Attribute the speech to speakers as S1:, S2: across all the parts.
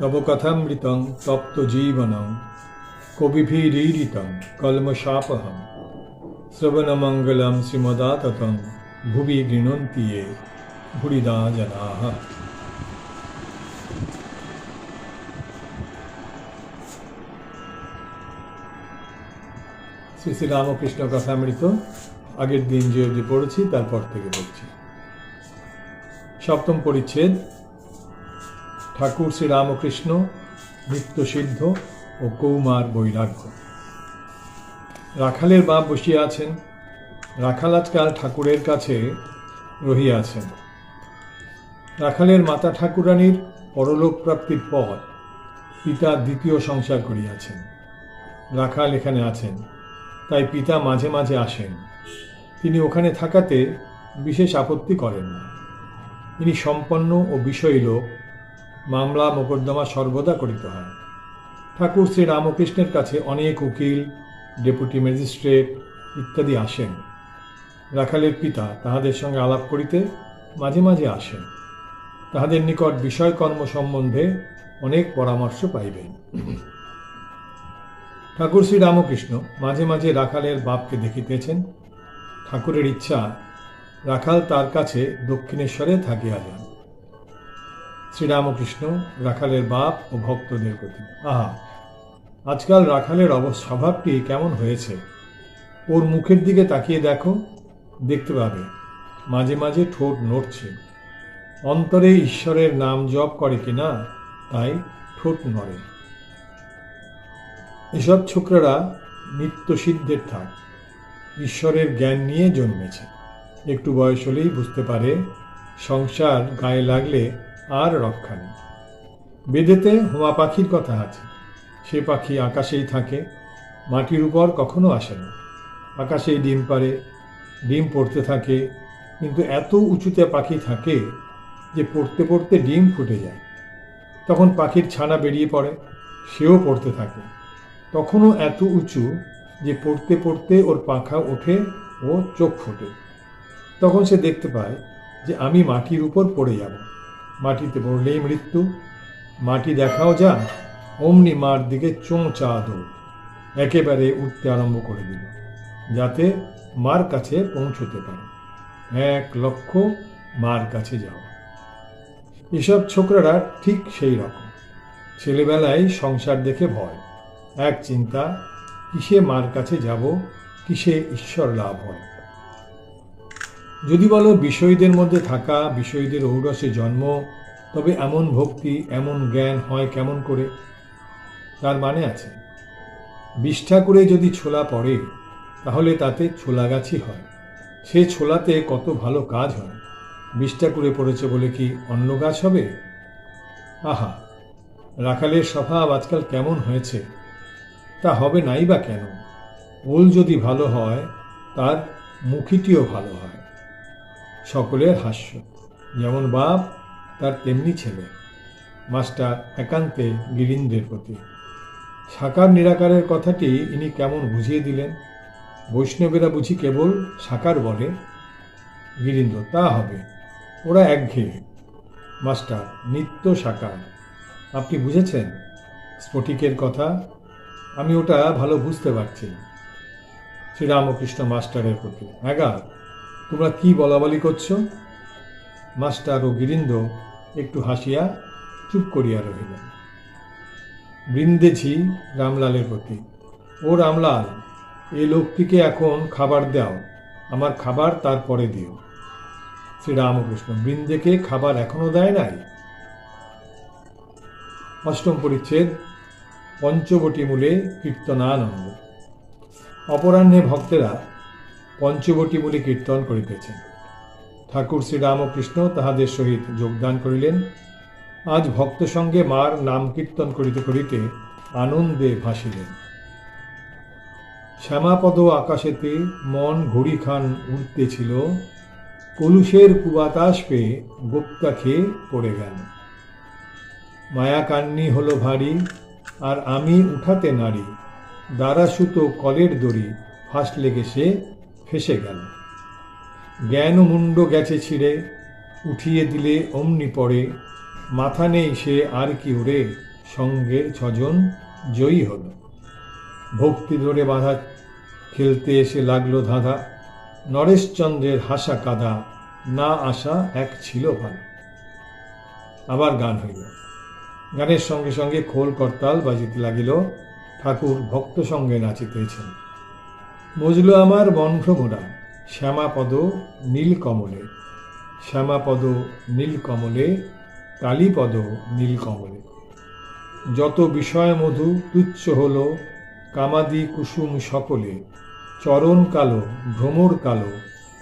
S1: তব কথামৃতং তপ্ত জীবনং, কবিভিরীড়িতং কলমশাপহম। শ্রবণমঙ্গলম শ্রীমদাততং ভুবি গৃণন্তি ये ভুরিদা জনাः শ্রী শ্রী রামকৃষ্ণ কথামৃত, আগের দিন যে অবধি পড়েছি, তারপর থেকে বলছি সপ্তম পরিচ্ছেদ ঠাকুর শ্রী রামকৃষ্ণ নিত্যসিদ্ধ ও কৌমার বৈরাগ্য। রাখালের বাপ বসিয়া আছেন, রাখাল আজকাল ঠাকুরের কাছে রহিয়াছেন রাখালের মাতা ঠাকুরানীর পরলোক প্রাপ্তির পর পিতা দ্বিতীয় সংসার করিয়াছেন। রাখাল এখানে আছেন, তাই পিতা মাঝে মাঝে আসেন। তিনি ওখানে থাকাতে বিশেষ আপত্তি করেন না। ইনি সম্পন্ন ও বিষয়ী লোক মামলা মোকদ্দমা সর্বদা করিতে হয়। ঠাকুর শ্রী রামকৃষ্ণের কাছে অনেক উকিল, ডেপুটি ম্যাজিস্ট্রেট ইত্যাদি আসেন। রাখালের পিতা তাহাদের সঙ্গে আলাপ করিতে মাঝে মাঝে আসেন। তাহাদের নিকট বিষয়কর্ম সম্বন্ধে অনেক পরামর্শ পাইবেন। ঠাকুর শ্রী রামকৃষ্ণ মাঝে মাঝে রাখালের বাপকে দেখিতেছেন। ঠাকুরের ইচ্ছা, রাখাল তার কাছে দক্ষিণেশ্বরে থাকিয়া যান। শ্রীরামকৃষ্ণ, রাখালের বাপ ও ভক্তদের প্রতি। আহা, আজকাল রাখালের স্বভাবটি কেমন হয়েছে? ওর মুখের দিকে তাকিয়ে দেখো, দেখতে পাবে। মাঝে মাঝে ঠোঁট নড়ছে। অন্তরে ঈশ্বরের নাম জপ করে কিনা তাই ঠোঁট নড়ে। এসব ছোকরারা নিত্য সিদ্ধের থাক। ঈশ্বরের জ্ঞান নিয়ে জন্মেছে। একটু বয়স হলেই বুঝতে পারে, সংসার গায়ে লাগলে আর রক্ষা নেই বেদেতে হোমা পাখির কথা আছে। সে পাখি আকাশেই থাকে, মাটির উপর কখনো আসে না। আকাশেই ডিম পারে ডিম পড়তে থাকে, কিন্তু এত উঁচুতে পাখি থাকে যে পড়তে পড়তে ডিম ফুটে যায়। তখন পাখির ছানা বেরিয়ে পড়ে, সেও পড়তে থাকে। তখনও এত উঁচু যে পড়তে পড়তে ওর পাখা ওঠে ও চোখ ফোটে। তখন সে দেখতে পায় যে আমি মাটির উপর পড়ে যাব। মাটিতে পড়লেই মৃত্যু। মাটি দেখাও যা, অমনি মার দিকে চোঁচা দৌড়। একেবারে উঠতে আরম্ভ করে দিল, যাতে মার কাছে পৌঁছতে পারে। এক লক্ষ মার কাছে যাওয়া। এসব ছোকরারা ঠিক সেই রকম। ছেলেবেলায় সংসার দেখে ভয়। এক চিন্তা, কিসে মার কাছে যাব, কিসে ঈশ্বর লাভ হয়? যদি বলো বিষয়ীদের মধ্যে থাকা বিষয়ীদের ঔরসে জন্ম, তবে এমন ভক্তি, এমন জ্ঞান হয় কেমন করে? তার মানে আছে বিষ্ঠা করে যদি ছোলা পড়ে, তাহলে তাতে ছোলা গাছই হয়। সে ছোলাতে কত ভালো কাজ হয়। বিষ্ঠা করে পড়েছে বলে কি অন্য গাছ হবে? আহা, রাখালের স্বভাব আজকাল কেমন হয়েছে? তা হবে নাই বা কেন? ওল যদি ভালো হয়, তার মুখিটিও ভালো হয়। সকলের হাস্য। যেমন বাপ, তার তেমনি ছেলে। মাস্টার একান্তে গিরিন্দ্রের প্রতি। সাকার নিরাকারের কথাটি ইনি কেমন বুঝিয়ে দিলেন? বৈষ্ণবেরা বুঝি কেবল সাকার বলে। গিরিন্দ্র, তা হবে। ওরা একঘেয়ে। মাস্টার, নিত্য সাকার। আপনি বুঝেছেন স্ফটিকের কথা? আমি ওটা ভালো বুঝতে পারছি। শ্রীরামকৃষ্ণ মাস্টারের প্রতি। এগা তোমরা কি বলা বলি করছ? মাস্টার ও গিরিন্দ একটু হাসিয়া চুপ করিয়া রহিলেন। বৃন্দেছি রামলালের প্রতি, ও রামলাল এই লোকটিকে এখন খাবার দাও, আমার খাবার তারপরে দিও। শ্রী শ্রীরামকৃষ্ণ, বৃন্দেকে খাবার এখনও দেয় নাই? অষ্টম পরিচ্ছেদ, পঞ্চবটি মূলে কীর্তনানন্দ। অপরাহ্নে ভক্তেরা পঞ্চবটি মূলে কীর্তন করিতেছেন। ঠাকুর শ্রীরামকৃষ্ণ তাহাদের সহিত যোগদান করিলেন। আজ ভক্ত সঙ্গে মার নাম কীর্তন করিতে করিতে আনন্দে ভাসিলেন। শ্যামাপদ আকাশেতে মন ঘড়ি খান উঠতেছিল কলুষের কুবাতাস পেয়ে গোপ্তা খেয়ে পড়ে গেল। মায়াকান্নি হলো ভারী, আর আমি উঠাতে নারী। দ্বারা সুতো কলের দড়ি ফাঁস লেগে সে ফেসে গেল। জ্ঞান মুন্ড গেছে ছিঁড়ে, উঠিয়ে দিলে অমনি পড়ে, মাথা নেই সে আর কি উড়ে সঙ্গে ছজন জয়ী হল। ভক্তি ধরে বাধা, খেলতে এসে লাগল ধাঁধা, নরেশচন্দ্রের হাসা কাদা, না আসা এক ছিল ভালো। আবার গান হইল। গানের সঙ্গে সঙ্গে খোল করতাল বাজিতে লাগিল, ঠাকুর ভক্ত সঙ্গে নাচিতেছেন। বুঝলো আমার বনভ্রমরা। শ্যামাপদ নীল কমলে শ্যামাপদ নীল কমলে কালীপদ নীল কমলে যত বিষয় মধু তুচ্ছ হল, কামাদি কুসুম সকলে। চরণ কালো, ভ্রমর কালো,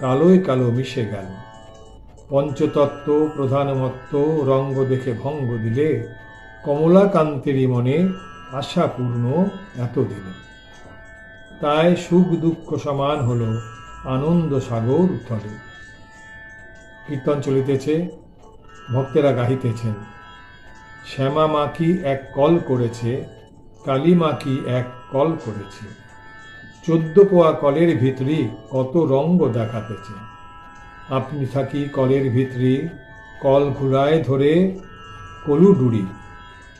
S1: কালোয় কালো মিশে গেল। পঞ্চতত্ত্ব প্রধানমত্ত, রঙ্গ দেখে ভঙ্গ দিলে। কমলাকান্তেরই মনে আশা পূর্ণ এতদিনে। তাই সুখ দুঃখ সমান হল আনন্দ সাগর তলে কীর্তন চলিতেছে, ভক্তেরা গাহিতেছেন। শ্যামা মা কি এক কল করেছে, কালী মা কি এক কল করেছে। চোদ্দ পোয়া কলের ভিতরি কত রঙ্গ দেখাতেছে। আপনি থাকি কলের ভিতরি, কল ঘুরায় ধরে কলু ডুরি।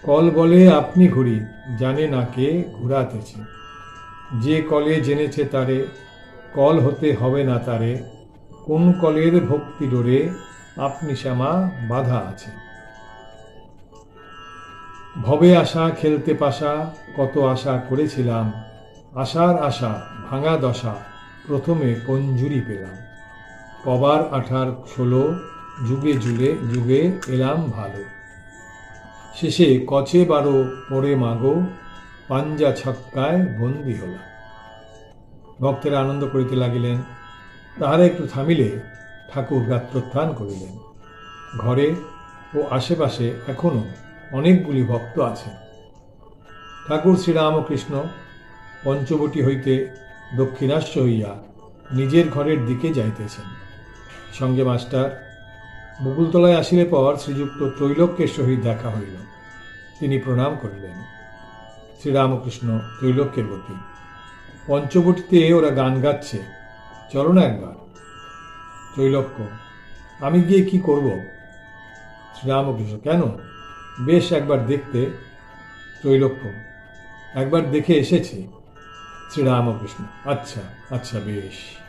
S1: কল বলে আপনি ঘুরি, জানে না কে ঘুরাতেছে। যে কলে জেনেছে তারে, কল হতে হবে না তারে, কোন কলের ভক্তি ডোরে আপনি শ্যামা বাধা আছে। ভবে আশা খেলতে পাশা, কত আশা করেছিলাম, আশার আশা ভাঙা দশা, প্রথমে কঞ্জুরি পেলাম। কবার আঠার ষোলো, যুগে যুগে যুগে এলাম ভালো। শেষে কচে বারো পরে মাগো পাঞ্জা ছক্কায় বন্দি হলাম ভক্তেরা আনন্দ করিতে লাগিলেন। তাহারা একটু থামিলে ঠাকুর গাত্রোত্থান করিলেন। ঘরে ও আশেপাশে এখনও অনেকগুলি ভক্ত আছেন। ঠাকুর শ্রীরামকৃষ্ণ পঞ্চবটি হইতে দক্ষিণাস্য হইয়া নিজের ঘরের দিকে যাইতেছেন। সঙ্গে মাস্টার বকুলতলায় আসিলে পর শ্রীযুক্ত ত্রৈলোক্যের সহিত দেখা হইল। তিনি প্রণাম করিলেন। শ্রীরামকৃষ্ণ ত্রৈলোক্যের প্রতি পঞ্চবটিতে ওরা গান গাচ্ছে। চলো না একবার। ত্রৈলক্য, আমি গিয়ে কি করব? শ্রীরামকৃষ্ণ, কেন? বেশ একবার দেখতে। ত্রৈলক্য, একবার দেখে এসেছি। শ্রীরামকৃষ্ণ আচ্ছা আচ্ছা বেশ।